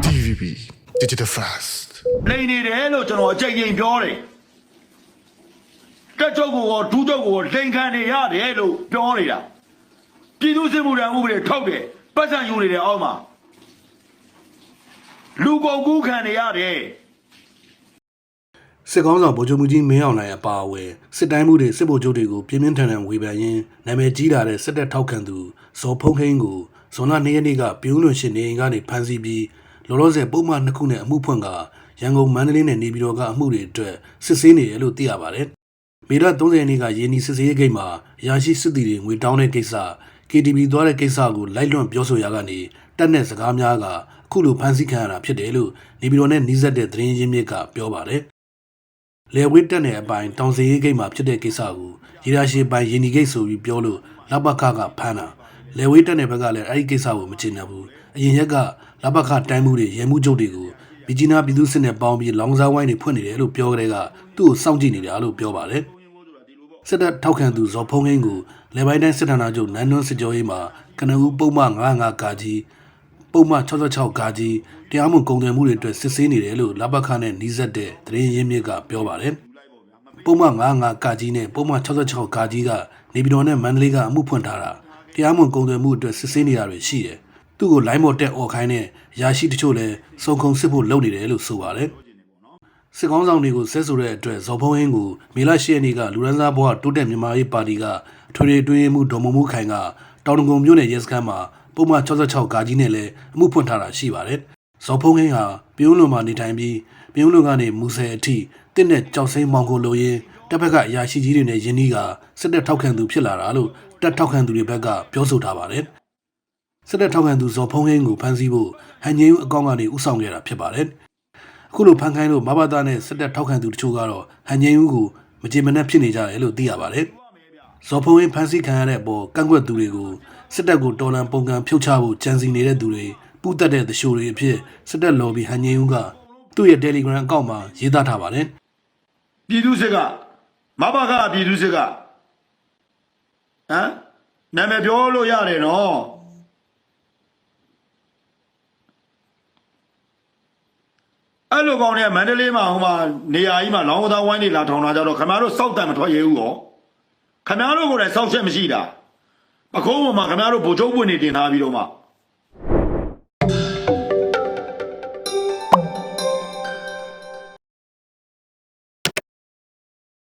DVB Digital Fast လိန်နေတယ်လို့ကျွန်တော်အကြိမ်ကြိမ်ပြောတယ်တက်ချုပ်ကိုရောဒူးချုပ်ကိုရောလိန်ခံနေရတယ်လို့ပြောနေတာပြည်သူစစ်မှုထမ်းဥပဒေထုတ်တယ်ပတ်စံယူနေတယ်အောက်မှာလူကုန်ကူးခံနေရတယ်စစ်ကောင်းဆောင်ဗိုလ်ချုပ်မှုကြီးမင်းအောင်လှိုင်အပါအဝင်စစ်တိုင်းမှုတွေစစ်ဗိုလ်ချုပ်တွေကိုပြင်းပြင်းထန်ထန်ဝေဖန်ရင်းနာမည်ကြီးလာတဲ့စစ်တပ်ထောက်ခံသူဇော်ဖုံးခင်းကိုဇွန်လ၂ရက်နေ့ကပြုံးလွန်ရှင်နေအိမ်ကနေဖမ်းဆီးပြီး လောလောဆယ်ပုံမှန်နှစ်ခုနဲ့အမှုဖွင့်ကရန်ကုန်မန္တလေးနဲ့နေပြည်တော်ကအမှုတွေအတွက်စစ်ဆေးနေတယ်လို့သိရပါတယ်။မေလ30ရက်နေ့ကရင်းနီစစ်ဆေးရေးဂိတ်မှာရာရှိစစ်တီတွေငွေတောင်းတဲ့ကိစ္စ KTB သွားတဲ့ကိစ္စကိုလိုက်လွန့်ပြောဆိုရာကနေတက်တဲ့စကားများကအခုလိုဖမ်းဆီးခံရတာဖြစ်တယ်လို့နေပြည်တော်နဲ့နှီးစပ်တဲ့သတင်းရင်းမြစ်ကပြောပါတယ်။လေဝိတက်နယ်အပိုင်းတောင်စီရေးဂိတ်မှာဖြစ်တဲ့ကိစ္စကိုရေရာရှိပိုင်းယင်းဒီဂိတ်ဆိုပြီးပြောလို့လဘခကဖမ်းတာ လေဝိတက်နယ်ဘက်ကလည်းအဲ့ဒီကိစ္စကိုမချင်ဘူးအရင်ရက်ကလဘခတိုင်းမှုတွေရဲမှုချုပ်တွေကိုဘီဂျီနာပြည်သူစစ်နဲ့ပေါင်းပြီးလောင်စာဝိုင်းတွေဖွင့်နေတယ်လို့ပြောကြတဲ့ကသူ့ကိုစောင့်ကြည့်နေတာလို့ပြောပါတယ်စစ်တပ်ထောက်ခံသူဇော်ဖုံးဟင်းကိုလေပိုင်းတိုင်းစစ်ဌာနချုပ်နန်းတွန်းစစ်ကြောရေးမှာကနဦးပုံမှန်95ကာကြီးပုံမှန်66ကာကြီးတရားမှုကုန်သွယ်မှုတွေအတွက်စစ်ဆေးနေတယ်လို့လဘခနဲ့နှီးစပ်တဲ့သတင်းရင်းမြစ်ကပြောပါတယ်။ပုံမှန်95ကာကြီးနဲ့ပုံမှန်66ကာကြီးကနေပြည်တော်နဲ့မန္တလေးကအမှုဖွင့်ထားတာ တရားမှုကုန်သွယ်မှုအတွက်စစ်ဆေးနေတာတွေရှိတယ်။သူ့ကိုလိုင်းမော်တက်អော်ခိုင်းတဲ့ရာရှိတချို့လည်းစုံခုံစစ်ဖို့လုပ်နေတယ်လို့ဆိုပါတယ်။စစ်ကောင်းဆောင်တွေကိုဆဲဆိုတဲ့အတွက်ဇော်ဖုံးဟင်းကိုမေလ10ရက်နေ့ကလူရန်စားဘွားတိုးတက်မြန်မာရေးပါတီကအထွေထွေတွင်းရေးမှုဒေါ်မမိုးခိုင်ကတောင်တကုံမြို့နယ်ရဲစခန်းမှာပုံမှန်66ကာကြီးနဲ့လည်းအမှုဖွင့်ထားတာရှိပါတယ်။ ဇော်ဖုံးဟင်းဟာပြုံးလွန်မှာနေထိုင်ပြီးပြုံးလွန်ကနေမူဆယ်အထိတစ်နဲ့ကြောက်စိမ်းမောင်ကိုလိုရင်းတပ်ဖက်ကအရာရှိကြီးတွေနဲ့ယင်းနှီးကစစ်တပ်ထောက်ခံသူဖြစ်လာတာလို့တပ်ထောက်ခံသူတွေဘက်ကပြောဆိုထားပါတယ်။စစ်တပ်ထောက်ခံသူဇော်ဖုံးဟင်းကိုဖမ်းဆီးဖို့ဟန်ငိန်းဦးအကောင့်ကနေဥဆောင်ခဲ့တာဖြစ်ပါတယ်။အခုလိုဖန်ခိုင်းလို့မဘာသာနဲ့စစ်တပ်ထောက်ခံသူတချို့ကတော့ဟန်ငိန်ဦးကိုမကြေမနက်ဖြစ်နေကြတယ်လို့သိရပါတယ်။ဇော်ဖုံးဝင်းဖန်ဆီးခံရတဲ့အပေါ်ကန့်ကွက်သူတွေကိုစစ်တပ်ကိုတော်လန်ပုံကံဖြုတ်ချဖို့ကြံစည်နေတဲ့သူတွေ ပူးတက်တဲ့သရှိုတွေအဖြစ်စစ်တပ်လော်ဘီဟန်ငင်းဦးကသူ့ရဲ့ Telegram အကောင့်မှာရေးသားထားပါတယ်။ပြည်သူစစ်ကမဘာကပြည်သူစစ်ကဟမ်နာမည်ပြောလို့ရတယ်နော်အဲ့လိုကောင်းတဲ့မန္တလေးမှာဟိုမှာနေရာကြီးမှာလောင်းဝသားဝိုင်းတွေလာထောင်လာကြတော့ခမားတို့စောက်တံမထွက်ရဘူးရောခမားတို့ကိုယ်တိုင်စောက်ချက်မရှိတာပကုံးပေါ်မှာခမားတို့ဗိုလ်ချုပ်ပွင့်နေတင်ထားပြီးတော့မှ